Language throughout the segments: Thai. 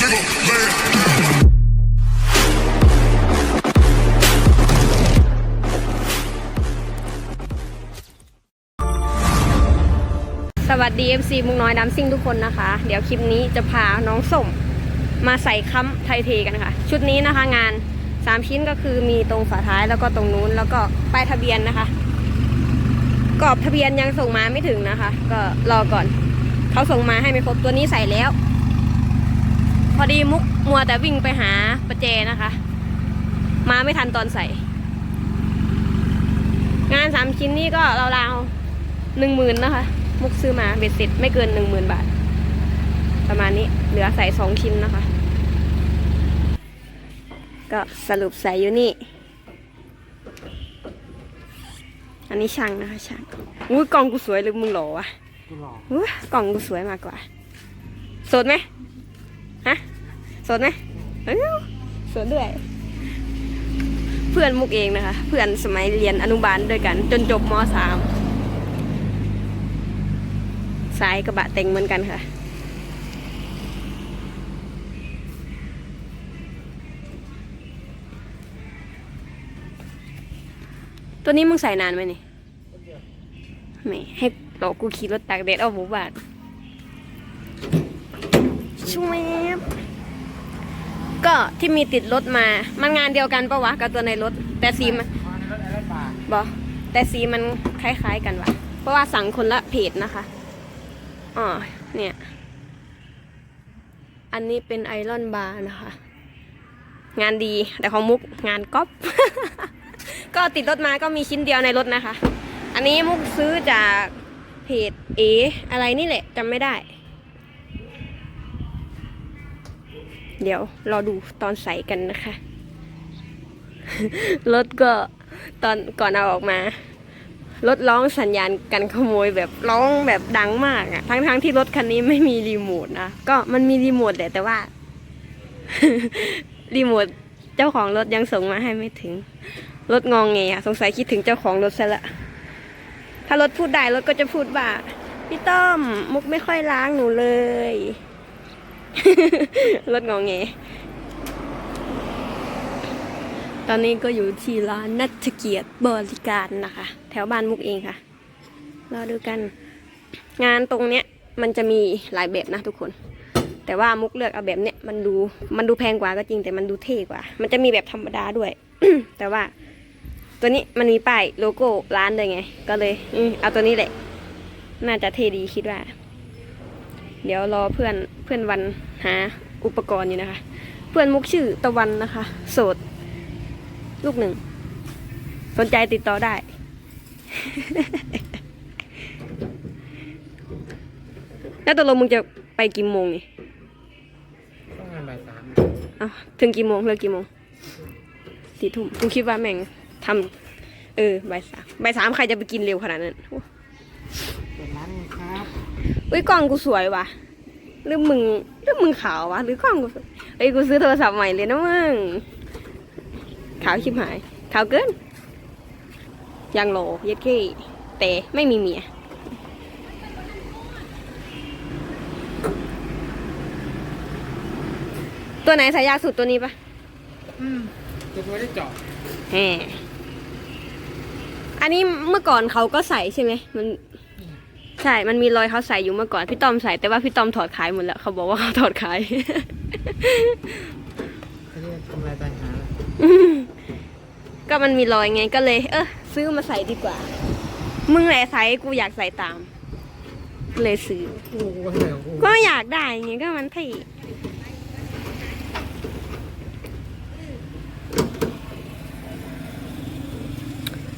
สวัสดี FC มุกน้อยดำซิ่งทุกคนนะคะ เดี๋ยวคลิปนี้จะพาน้องส้มมาใส่ค้ำไทยเทกันค่ะ ชุดนี้นะคะงาน 3 ชิ้นก็คือมีตรงฝาท้ายแล้วก็ตรงนู้นแล้วก็ป้ายทะเบียนนะคะ กรอบทะเบียนยังส่งมาไม่ถึงนะคะ ก็รอก่อน เขาส่งมาให้ไม่ครบตัวนี้ใส่แล้ว อดีมุกมัวแต่วิ่งไปหาประแจนะคะ มาไม่ทันตอนใส่ งานสามชิ้นนี้ก็ราวๆหนึ่งหมื่นนะคะ มุกซื้อมาเบ็ดเสร็จไม่เกินหนึ่งหมื่นบาท ประมาณนี้เหลือใส่สองชิ้นนะคะ ก็สรุปใส่อยู่นี่ อันนี้ช่างนะคะช่างอุ้ยกล่องกูสวยหรือมึงหล่อวะกูหลอกอุ้ยกล่องกูสวยมากกว่าสดไหมฮะ สดไหมเอ้าสดด้วย เพื่อนมุกเองนะคะ เพื่อนสมัยเรียนอนุบาลด้วยกัน จนจบมสามสายกระบะเต็งเหมือนกันค่ะตัวนี้มึงใส่นานไหมนี่ไม่ให้หลอกกูขี่รถตากแดดเอาหมูบาทช่วย ก็ที่มีติดรถมา มันงานเดียวกันปะวะกับตัวในรถ แต่สีมันมาในรถไอรอนบาร์บอแต่สีมันคล้ายๆกันวะเพราะว่าสั่งคนละเพจนะคะอ๋อเนี่ย อันนี้เป็นไอรอนบาร์นะคะ งานดีแต่ของมุกงานก๊อปก็ติดรถมาก็มีชิ้นเดียวในรถนะคะ อันนี้มุกซื้อจากเพจเออะไรนี่แหละจำไม่ได้ เดี๋ยวรอดูตอนใส่กันนะคะ รถก็ตอนก่อนเอาออกมารถร้องสัญญาณกันขโมยแบบร้องแบบดังมากอะทั้งทั้งๆที่รถคันนี้ไม่มีรีโมทนะก็มันมีรีโมทแหละแต่ว่า รีโมทเจ้าของรถยังส่งมาให้ไม่ถึง รถงองเงอะสงสัยคิดถึงเจ้าของรถซะละถ้ารถพูดได้รถก็จะพูดว่าพี่ต้อมมุกไม่ค่อยล้างหนูเลย รถงองเงตอนนี้ก็อยู่ที่ร้านนัทเกียรติบริการนะคะ แถวบ้านมุกเองค่ะรอดูกัน งานตรงเนี้ยมันจะมีหลายแบบนะทุกคน แต่ว่ามุกเลือกเอาแบบเนี้ยมันดูมันดูแพงกว่าก็จริงแต่มันดูเท่กว่า มันจะมีแบบธรรมดาด้วย แต่ว่า ตัวนี้มันมีป้ายโลโก้ร้านเลยไง ก็เลยเอาตัวนี้แหละ น่าจะเท่ดีคิดว่า เดี๋ยวรอเพื่อนเพื่อนวันหาอุปกรณ์อยู่นะคะ เพื่อนมุกชื่อตะวันนะคะ โสด ลูกหนึ่ง สนใจติดต่อได้ แล้วตกลงมึงจะไปกี่โมงนี่ต้องงานบ่ายสามอ้าวถึงกี่โมงเลิกกี่โมงสี่ทุ่มกูคิดว่าแม่งทำเออบ่ายสามบ่ายสามใครจะไปกินเร็วขนาดนั้นโอ้ เปิดร้านเลยครับ เฮ้ยกล้องกูสวยว่ะหรือมึงหรือมึงขาววะหรือกล้องกูสวยเฮ้ยกูซื้อโทรศัพท์ใหม่เลยนะมึงขาวชิบหายขาวเกินยังโหลเย็ดขี้แต่ไม่มีเมียตัวไหนใส่ยากสุดตัวนี้ปะอืมจะไม่ได้เจาะแหมอันนี้เมื่อก่อนเขาก็ใส่ใช่ไหมมัน ใช่ มันมีรอยเขาใส่อยู่เมื่อก่อน พี่ต้อมใส่แต่ว่าพี่ต้อมถอดขายหมดแล้ว เขาบอกว่าเขาถอดขาย เขาเรียกทำลายตังหาก็มันมีรอยไงก็เลย เออซื้อมาใส่ดีกว่า มึงแหละใส่กูอยากใส่ตาม เลยซื้อ กูกูก็ใส่ของกูก็อยากได้ไงก็มันเท่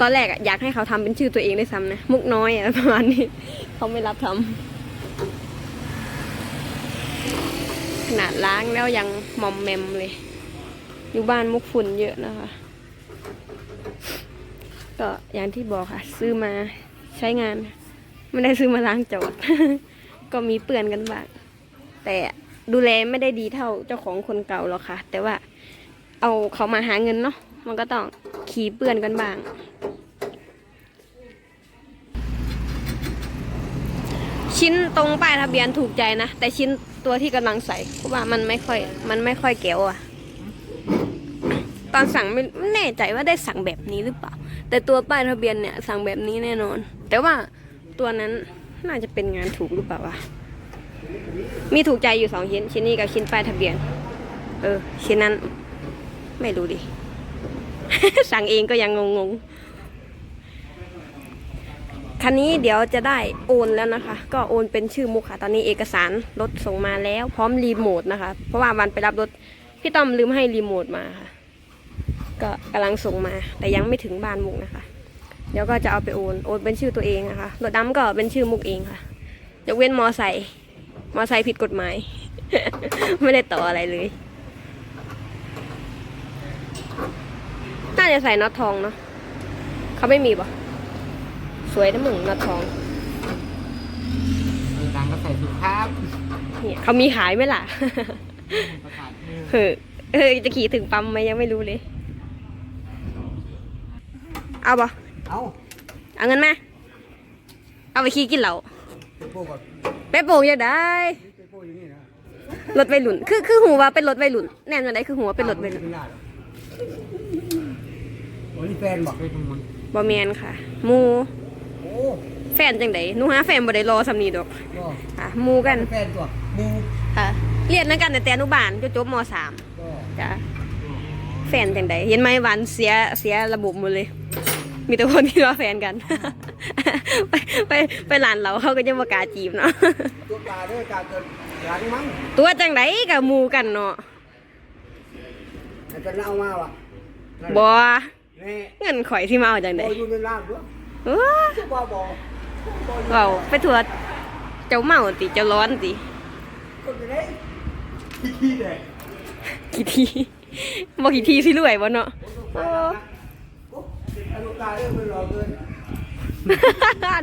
ตอนแรกอะอยากให้เขาทำเป็นชื่อตัวเองได้วยซ้ำนะ มุกน้อยอะประมาณนี้ เขาไม่รับทำขนาดล้างแล้วยังมอมแมมเลย อยู่บ้านมุกฝุ่นเยอะนะคะ ก็อย่างที่บอกค่ะ ซื้อมาใช้งาน ไม่ได้ซื้อมาล้างจอด ก็มีเปื่อนกันบ้างแต่ดูแลไม่ได้ดีเท่าเจ้าของคนเก่าหรอกค่ะ แต่ว่าเอาเขามาหาเงินเนาะมันก็ต้องขี่เปื่อนกันบ้าง ชิ้นตรงป้ายทะเบียนถูกใจนะ แต่ชิ้นตัวที่กำลังใส่เพราะว่ามันไม่ค่อย มันไม่ค่อยแก้วอะตอนสั่งไม่ไม่แน่ใจว่าได้สั่งแบบนี้หรือเปล่า แต่ตัวป้ายทะเบียนเนี่ยสั่งแบบนี้แน่นอน แต่ว่าตัวนั้นน่าจะเป็นงานถูกหรือเปล่าวะมีถูกใจอยู่สองชิ้น ชิ้นนี้กับชิ้นป้ายทะเบียน เออ ชิ้นนั้น ไม่รู้ดิ สั่งเองก็ยังงงๆ คันนี้เดี๋ยวจะได้โอนแล้วนะคะ ก็โอนเป็นชื่อมุกค่ะ ตอนนี้เอกสารรถส่งมาแล้ว พร้อมรีโมทนะคะ เพราะว่าวันไปรับรถพี่ต้อมลืมให้รีโมทมาค่ะ ก็กำลังส่งมา แต่ยังไม่ถึงบ้านมุกนะคะ เดี๋ยวก็จะเอาไปโอน โอนเป็นชื่อตัวเองนะคะ รถดำก็เป็นชื่อมุกเองค่ะ ยกเว้นมอไซค์ มอไซค์ผิดกฎหมาย ไม่ได้ต่ออะไรเลย น่าจะใส่น็อตทองเนาะ เขาไม่มีปะ สวยนะมึงน็อตทองมีตังค์ก็ใส่ถุงครับเนี่ยเขามีขายไหมล่ะ ประกาศเออเฮ้ยเฮ้ยจะขี่ถึงปั๊มไหมยังไม่รู้เลย เอาปะเอาเอาเงินมา เอาไปขี่กินเหล้าเก็บโป้ก่อนไปโป่งยังได้เก็บโป้อยู่นี่นะรถวัยรุ่น คือคือหัวว่าเป็นรถวัยรุ่น แน่นอนได้คือหัวเป็นรถวัยรุ่นไม่ได้หรอกโอ้นี่แฟนบอกเป็นมัน บอแมนค่ะหมู โอ้แฟนจังไดหนูหาแฟนบ่ได้รอสำนีดอกก็ค่ะหมูกันแฟนตัวมูค่ะเรียนนักกันแต่แต่อนุบาลจนจบมสามก็จ้ะแฟนจังไดเห็นไหมวันเสียเสียระบบหมดเลย มีแต่คนที่รอแฟนกัน ไปไปไปหลานเราเขาก็จะมากล้าจีบเนาะตัวตาด้วยตาเกินหลังมั้งตัวจังไดกับหมูกันเนาะอาจจะเล่ามาว่ะบอนี่เงินข่อยที่มาเอาจังไดโอ้ยอยู่ในล่างด้วย เอ้อจะบ้าบอเว้าไปทัวเจ้าเมาติเจ้าร้อนติคนจะได้ขี้แดงกี่ทีบอกกี่ทีสิรวยบ่เนาะโอ้อนุตาเรื่องไม่รอเกิน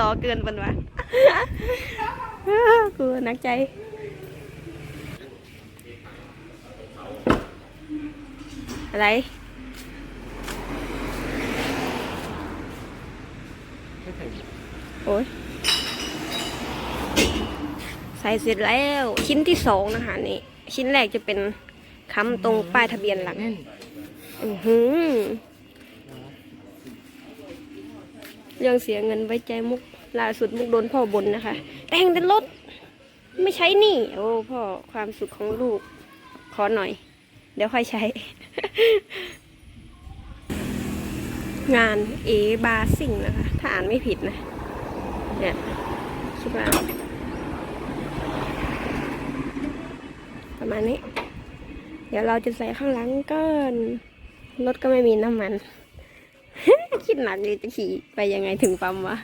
รอเกินปันวะกูนักใจอะไร โอ้ยใส่เสร็จแล้วชิ้นที่สองนะคะนี่ ชิ้นแรกจะเป็นค้ำตรงป้ายทะเบียนหลังอือหือเรื่องเสียเงินไว้ใจมุกล่าสุดมุกโดนพ่อบนนะคะ แต่งแต่รถไม่ใช้นี่ โอ้พ่อความสุขของลูก ขอหน่อย เดี๋ยวค่อยใช้ งานเอบาซิ่งนะคะ ถ้าอ่านไม่ผิดนะ เนี่ยคิดว่าประมาณนี้ เดี๋ยวเราจะใส่ข้างหลังก่อนรถก็ไม่มีน้ำมัน คิดหนักเลยจะขี่ไปยังไงถึงปั๊มวะ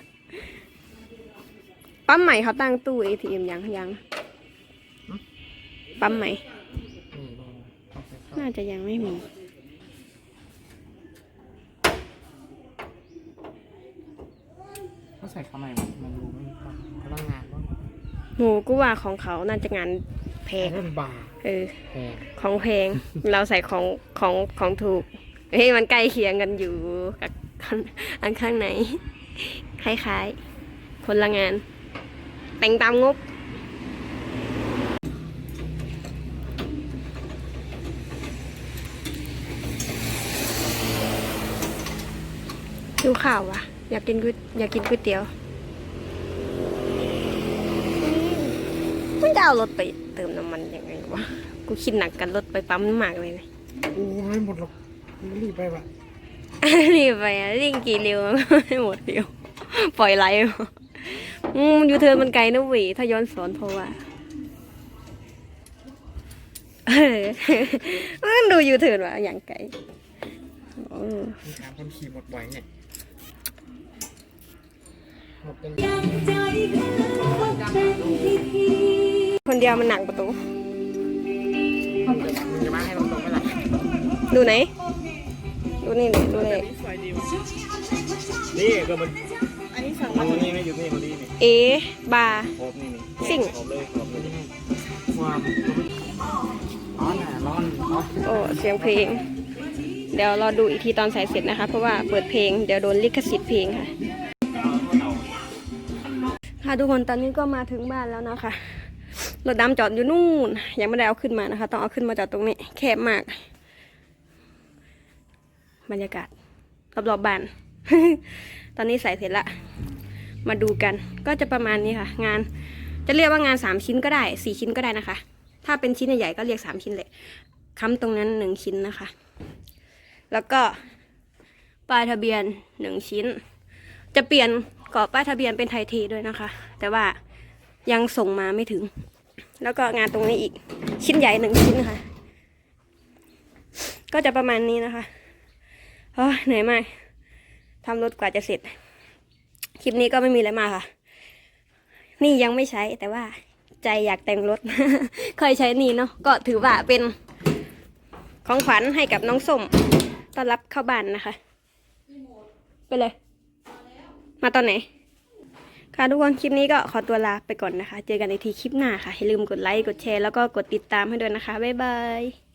ปั๊มใหม่เขาตั้งตู้ ATM ยังยังปั๊มใหม่ น่าจะยังไม่มี เขาใส่เข้ามามันรู้ไม่ต้องพลังงานว่าหมูกูว่าของเขาน่าจะงานแพแพงงมันบาเออ แพงของแพง เราใส่ของของของถูก เฮ้ยมันใกล้เคียงกันอยู่กับอันข้างไหนคล้ายๆ คนละงาน แต่งตามงบ ดูข่าววะ อยากกินก๋วยอยากกินก๋วยเตี๋ยวมันจะเอารถไปเติมน้ำมันยังไงวะ กูคิดหนักกันรถไปปั๊มมากเลยนะโอ้ไม่หมดหรอกรีบไปวะรีบไปอะริ่งกี่เร็วมันก็ไม่หมดเร็วปล่อยไหลอืมยูเทิร์นมันไกลนะเว้ยถ้าย้อนสอนเพราะว่าเออมันดูยูเทิร์นว่ะอย่างไกลโอ้มีถามคนขี่หมดบ่อยเนี่ยหมดเป็น คนเดียวมันหนักประตูมึงจะมาให้ตรงๆไหมล่ะดูไหน ดูนี่เลยดูเลยนี่ก็มันอันนี้สั่งมานี่ไม่อยู่นี่พอดีนี่เอบาร์ครบนี่นี่สิ่ง ครบเลยครบเลยความร้อนอะร้อนร้อนโอ้ เสียงเพลง เดี๋ยวรอดูอีกทีตอนใส่เสร็จนะคะ เพราะว่าเปิดเพลง เดี๋ยวโดนลิขสิทธิ์เพลงค่ะ ค่ะทุกคนตอนนี้ก็มาถึงบ้านแล้วนะคะรถดำจอดอยู่นู่น ยังไม่ได้เอาขึ้นมานะคะ ต้องเอาขึ้นมาจอดตรงนี้ แคบมาก บรรยากาศรอบๆบ้าน ตอนนี้ใส่เสร็จละ มาดูกัน ก็จะประมาณนี้ค่ะ งาน จะเรียกว่างานสามชิ้นก็ได้สี่ชิ้นก็ได้นะคะ ถ้าเป็นชิ้นใหญ่ๆก็เรียกสามชิ้นเลยค้ำตรงนั้นหนึ่งชิ้นนะคะ แล้วก็ป้ายทะเบียนหนึ่งชิ้น จะเปลี่ยน กรอบป้ายทะเบียนเป็นไทยทีด้วยนะคะ แต่ว่ายังส่งมาไม่ถึง แล้วก็งานตรงนี้อีกชิ้นใหญ่หนึ่งชิ้นค่ะ ก็จะประมาณนี้นะคะโอ้เหนื่อยมากทำรถกว่าจะเสร็จ คลิปนี้ก็ไม่มีอะไรมากค่ะ นี่ยังไม่ใช้แต่ว่าใจอยากแต่งรถ เคยใช้นี่เนาะ ก็ถือว่าเป็นของขวัญให้กับน้องส้ม ต้อนรับเข้าบ้านนะคะ ไปเลย มาตอนไหน ค่ะทุกคนคลิปนี้ก็ขอตัวลาไปก่อนนะคะ เจอกันในทีคลิปหน้าค่ะอย่าลืมกดไลค์กดแชร์แล้วก็กดติดตามให้ด้วยนะคะบ๊ายบาย